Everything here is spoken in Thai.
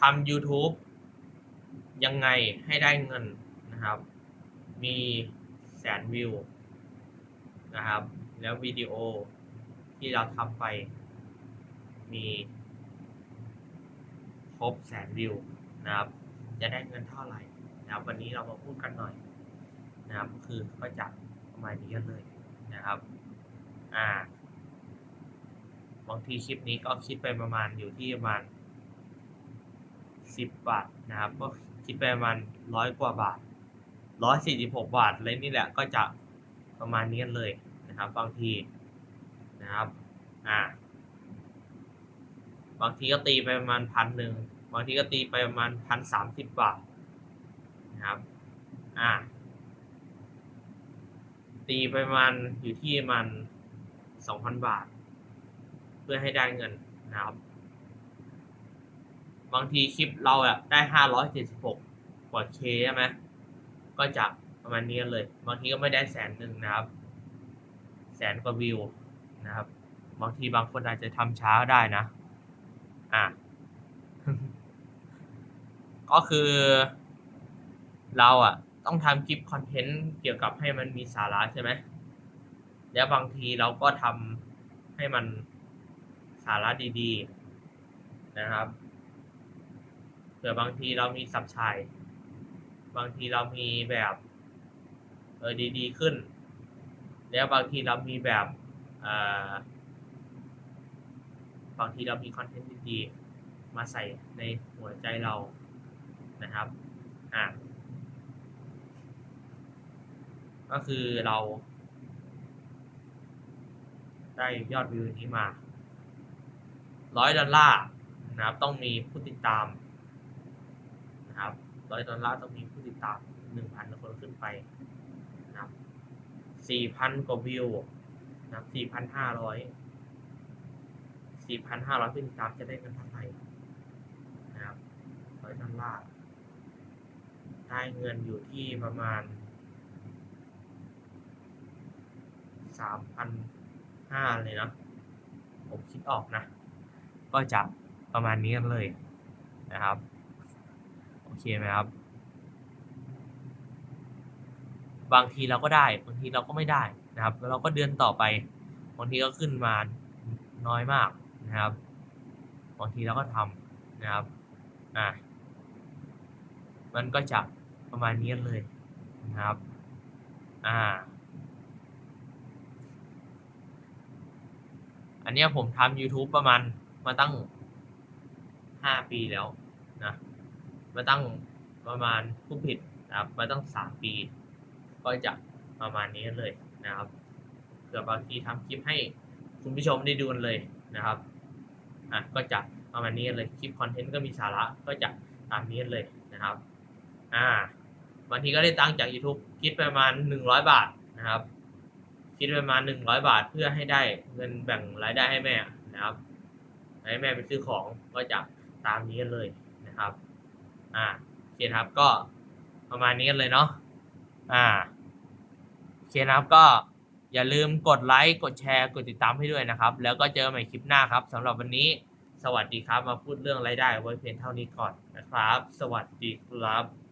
ทำ YouTube ยังไงให้ได้เงินนะครับ มีแสนวิวนะครับ แล้ววิดีโอที่เราทำไป มีครบแสนวิวนะครับ จะได้เงินเท่าไหร่นะครับ วันนี้เรามาพูดกันหน่อยนะครับ คือก็จะประมาณนี้กันเลยนะครับ อ่าบางทีคลิปนี้ก็คิดไปประมาณอยู่ที่ประมาณ สิบบาทนะครับ ก็คิดไปประมาณร้อยกว่าบาทร้อยสี่สิบหกบาทเลยนี่แหละก็จะประมาณนี้กันเลยนะครับบางทีนะครับอ่าบางทีก็ตีไปประมาณพันหนึ่งบางทีก็ตีไปประมาณพันสามสิบบาทนะครับอ่าตีไปประมาณอยู่ที่ประมาณสองพันบาท เพื่อให้ได้เงินนะครับ บางทีคลิปเราอะได้ห้าร้อยเจ็ดสิบหกกว่าเคใช่ไหมก็จะประมาณนี้เลย บางทีก็ไม่ได้แสนหนึ่งนะครับ แสนกว่าวิวนะครับ บางทีบางคนอาจจะทำช้าได้นะ อะ ก็คือ เราอะ ต้องทำคลิปคอนเทนต์เกี่ยวกับให้มันมีสาระใช่ไหมแล้วบางทีเราก็ทำให้มันสาระดี ๆ นะครับ เผื่อบางทีเรามีสับชาย บางทีเรามีแบบเออดีๆขึ้น แล้วบางทีเรามีแบบอ่อบางทีเรามีคอนเทนต์ดีๆมาใส่ในหัวใจเรานะครับอ่าก็คือเรา ได้ยอดวิวนี้มาร้อยดอลลาร์นะครับต้องมีผู้ติดตาม ร้อยดอลลาร์ต้องมีผู้ติดตามหนึ่งพันคนขึ้นไปนะครับสี่พันกว่าวิวนะครับสี่พันห้าร้อยสี่พันห้าร้อยผู้ติดตามจะได้เงินเท่าไหร่นะครับร้อยดอลลาร์ได้เงินอยู่ที่ประมาณสามพันห้าเลยเนาะผมคิดออกนะ ก็จะประมาณนี้กันเลยนะครับ โอเคไหมครับ บางทีเราก็ได้ บางทีเราก็ไม่ได้นะครับ แล้วเราก็เดือนต่อไป บางทีก็ขึ้นมาน้อยมากนะครับ บางทีเราก็ทำนะครับ อะมันก็จะประมาณนี้เลยนะครับ อ่า อันนี้ผมทำ YouTube ประมาณมาตั้งห้าปีแล้วนะ มาตั้งประมาณผู้ผิดนะครับมาตั้งสามปี ก็จะประมาณนี้เลยนะครับเผื่อบางทีทำคลิปให้คุณผู้ชมได้ดูกันเลยนะครับอะก็จะประมาณนี้เลยคลิปคอนเทนต์ก็มีสาระก็จะตามนี้เลยนะครับอ่าบางทีก็ได้ตังค์จาก YouTube คิดประมาณหนึ่งร้อยบาทนะครับ คิดประมาณหนึ่งร้อยบาทเพื่อให้ได้เงินแบ่งรายได้ให้แม่นะครับให้แม่ไปซื้อของก็จะตามนี้กันเลยนะครับ อ่าโอเคครับก็ประมาณนี้กันเลยเนาะอ่าโอเคนะครับก็อย่าลืมกดไลค์กดแชร์กดติดตามให้ด้วยนะครับ แล้วก็เจอกันใหม่คลิปหน้าครับสำหรับวันนี้สวัสดีครับมาพูดเรื่องรายได้ไว้เพียงเท่านี้ก่อนนะครับ สวัสดีครับ